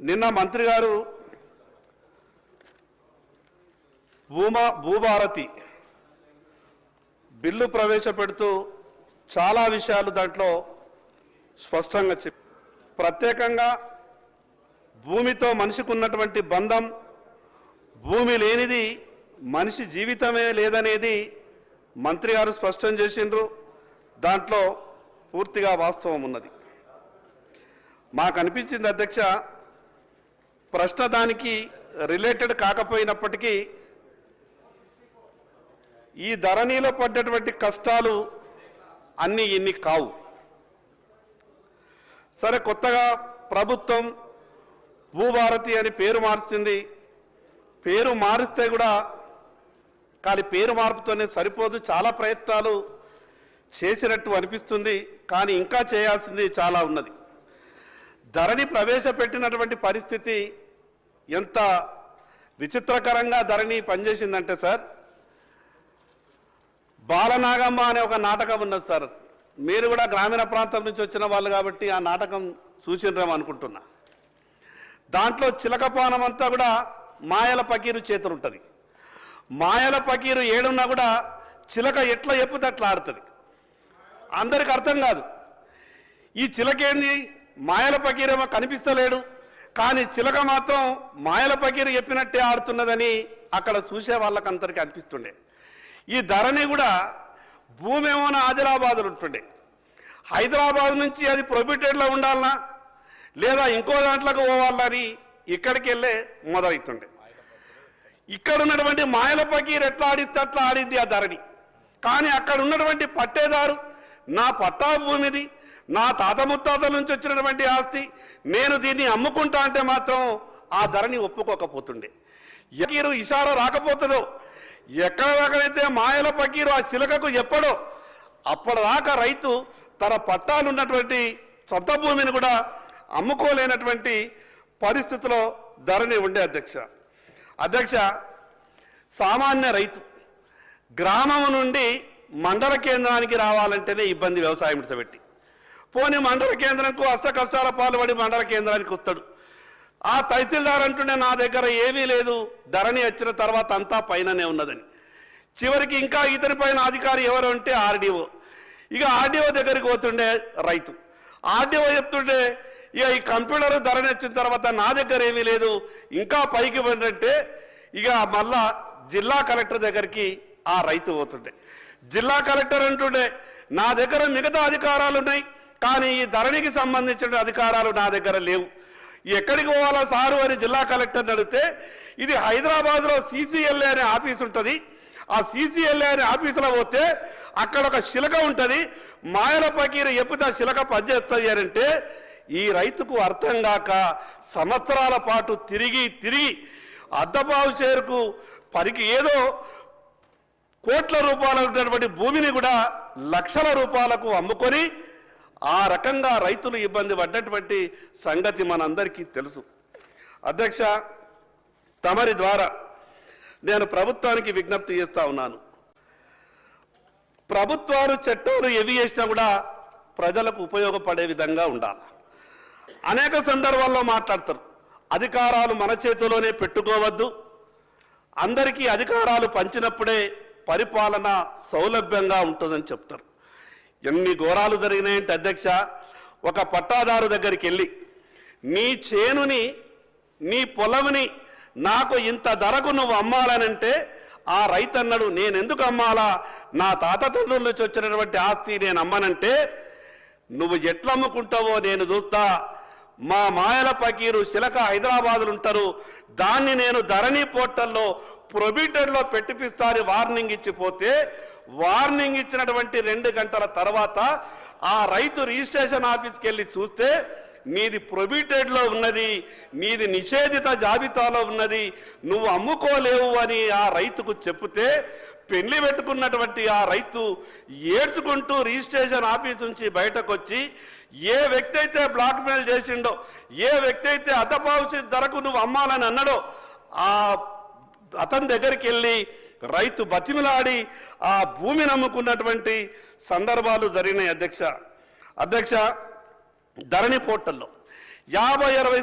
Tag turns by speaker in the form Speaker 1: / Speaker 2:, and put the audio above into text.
Speaker 1: నిన్న మంత్రి గారు భూమా భూభారతి బిల్లు ప్రవేశపెడుతూ చాలా విషయాలు దాంట్లో స్పష్టంగా చెప్ ప్రత్యేకంగా భూమితో మనిషికి ఉన్నటువంటి బంధం భూమి లేనిది మనిషి జీవితమే లేదనేది మంత్రి గారు స్పష్టం చేసిండ్రు. దాంట్లో పూర్తిగా వాస్తవం ఉన్నది. మాకు అనిపించింది అధ్యక్ష ప్రశ్న దానికి రిలేటెడ్ కాకపోయినప్పటికీ ఈ ధరణిలో పడ్డటువంటి కష్టాలు అన్నీ ఇన్ని కావు. సరే కొత్తగా ప్రభుత్వం భూభారతి అని పేరు మార్చింది. పేరు మారిస్తే కూడా కానీ పేరు మార్పుతోనే సరిపోదు. చాలా ప్రయత్నాలు చేసినట్టు అనిపిస్తుంది. కానీ ఇంకా చేయాల్సింది చాలా ఉన్నది. ధరణి ప్రవేశపెట్టినటువంటి పరిస్థితి ఎంత విచిత్రకరంగా ధరణి పనిచేసిందంటే సార్ బాలనాగమ్మ అనే ఒక నాటకం ఉన్నది సార్. మీరు కూడా గ్రామీణ ప్రాంతం నుంచి వచ్చిన వాళ్ళు కాబట్టి ఆ నాటకం చూసినరేమో అనుకుంటున్నా. దాంట్లో చిలకపానం అంతా కూడా మాయల పకీరు చేతులు ఉంటుంది మాయల పకీరు ఏడున్నా కూడా చిలక ఎట్లా ఎప్పితే అట్లా ఆడుతుంది. అందరికి అర్థం కాదు. ఈ చిలకేంది? మాయల పకీరేమో కనిపిస్తలేడు. కానీ చిలక మాత్రం మాయల పకీరు చెప్పినట్టే ఆడుతున్నదని అక్కడ చూసే వాళ్ళకందరికీ అనిపిస్తుండే. ఈ ధరని కూడా భూమి ఏమైనా ఆదిలాబాదులు ఉంటుండే. హైదరాబాద్ నుంచి అది ప్రొబిటెడ్లో ఉండాలనా? లేదా ఇంకో దాంట్లోకి పోవాలని ఇక్కడికి వెళ్ళే మొదలవుతుండే ఇక్కడ ఉన్నటువంటి మాయల పకీర్ ఎట్లా ఆడిస్తే అట్లా ఆడింది ఆ ధరని కానీ అక్కడ ఉన్నటువంటి పట్టేదారు నా పట్టా భూమిది నా తాత ముత్తాతల నుంచి వచ్చినటువంటి ఆస్తి నేను దీన్ని అమ్ముకుంటా అంటే మాత్రం ఆ ధరని ఒప్పుకోకపోతుండే. ఎకీరు ఇషారా రాకపోతుడో ఎక్కడ దాకనైతే మాయల పకీరు ఆ చిలకకు ఎప్పుడో అప్పటిదాకా రైతు తన పట్టాలున్నటువంటి సొంత భూమిని కూడా అమ్ముకోలేనటువంటి పరిస్థితిలో ధరని ఉండే అధ్యక్ష. అధ్యక్ష సామాన్య రైతు గ్రామం నుండి మండల కేంద్రానికి రావాలంటేనే ఇబ్బంది వ్యవసాయం విడిచిపెట్టి. పోనీ మండల కేంద్రంకు అష్ట కష్టాల పాల్పడి మండల కేంద్రానికి వస్తాడు. ఆ తహసీల్దార్ అంటుండే నా దగ్గర ఏమీ లేదు. ధరణి వచ్చిన తర్వాత అంతా పైననే ఉన్నదని. చివరికి ఇంకా ఇతని పైన అధికారి ఎవరు అంటే ఆర్డీఓ. ఇక ఆర్డీఓ దగ్గరికి పోతుండే రైతు. ఆర్డీఓ చెప్తుండే ఇక ఈ కంప్యూటర్ ధరని వచ్చిన తర్వాత నా దగ్గర ఏమీ లేదు. ఇంకా పైకి పోయినంటే ఇక మళ్ళా జిల్లా కలెక్టర్ దగ్గరికి ఆ రైతు పోతుండే. జిల్లా కలెక్టర్ అంటుండే నా దగ్గర మిగతా అధికారాలు ఉన్నాయి కానీ ఈ ధరణికి సంబంధించిన అధికారాలు నా దగ్గర లేవు. ఎక్కడికి పోవాలా సారు అని జిల్లా కలెక్టర్ని అడిగితే ఇది హైదరాబాద్లో సీసీఎల్ఏ అనే ఆఫీస్ ఉంటుంది. ఆ సీసీఎల్ఏ అనే ఆఫీసులో పోతే అక్కడ ఒక శిలక ఉంటుంది. మాయల పకీరు ఎప్పుడు ఆ శిలక పనిచేస్తుంది అని అంటే ఈ రైతుకు అర్థం కాక సంవత్సరాల పాటు తిరిగి తిరిగి అద్దపావు చేరుకు పరికి ఏదో కోట్ల రూపాయలు ఉన్నటువంటి భూమిని కూడా లక్షల రూపాయలకు అమ్ముకొని ఆ రకంగా రైతులు ఇబ్బంది పడ్డటువంటి సంగతి మనందరికీ తెలుసు. అధ్యక్ష తమరి ద్వారా నేను ప్రభుత్వానికి విజ్ఞప్తి చేస్తూ ఉన్నాను. ప్రభుత్వాలు చట్టాలు ఎవి చేసినా కూడా ప్రజలకు ఉపయోగపడే విధంగా ఉండాలి. అనేక సందర్భాల్లో మాట్లాడతారు. అధికారాలు మన చేతిలోనే పెట్టుకోవద్దు. అందరికీ అధికారాలు పంచినప్పుడే పరిపాలన సౌలభ్యంగా ఉంటుందని చెప్తారు. ఎన్ని ఘోరాలు జరిగినాయంటే అధ్యక్ష ఒక పట్టాదారు దగ్గరికి వెళ్ళి నీ చేనుని నీ పొలముని నాకు ఇంత ధరకు నువ్వు అమ్మాలనంటే ఆ రైతు అన్నాడు నేను ఎందుకు అమ్మాలా? నా తాత తండ్రుల నుంచి వచ్చినటువంటి ఆస్తి నేను అమ్మనంటే నువ్వు ఎట్లా అమ్ముకుంటావో నేను చూస్తా. మా మాయల పకీరు శిలక హైదరాబాదులు ఉంటారు. దాన్ని నేను ధరణి పోర్టల్లో ప్రొబిటర్లో పెట్టిపిస్తారని వార్నింగ్ ఇచ్చిపోతే వార్నింగ్ ఇచ్చినటువంటి రెండు గంటల తర్వాత ఆ రైతు రిజిస్ట్రేషన్ ఆఫీస్కి వెళ్ళి చూస్తే నీది ప్రొబిటెడ్లో ఉన్నది నీది నిషేధిత జాబితాలో ఉన్నది నువ్వు అమ్ముకోలేవు అని ఆ రైతుకు చెప్తే పెళ్ళి పెట్టుకున్నటువంటి ఆ రైతు ఏడ్చుకుంటూ రిజిస్ట్రేషన్ ఆఫీస్ నుంచి బయటకు వచ్చి ఏ వ్యక్తి అయితే బ్లాక్మెయిల్ చేసిండో ఏ వ్యక్తి అయితే అతపావుసి ధరకు నువ్వు అమ్మాలని అన్నాడో ఆ అతని దగ్గరికి వెళ్ళి రైతు బతిమిలాడి ఆ భూమిని అమ్ముకున్నటువంటి సందర్భాలు జరిగినాయి అధ్యక్ష. అధ్యక్ష ధరణి పోర్టల్లో యాభై అరవై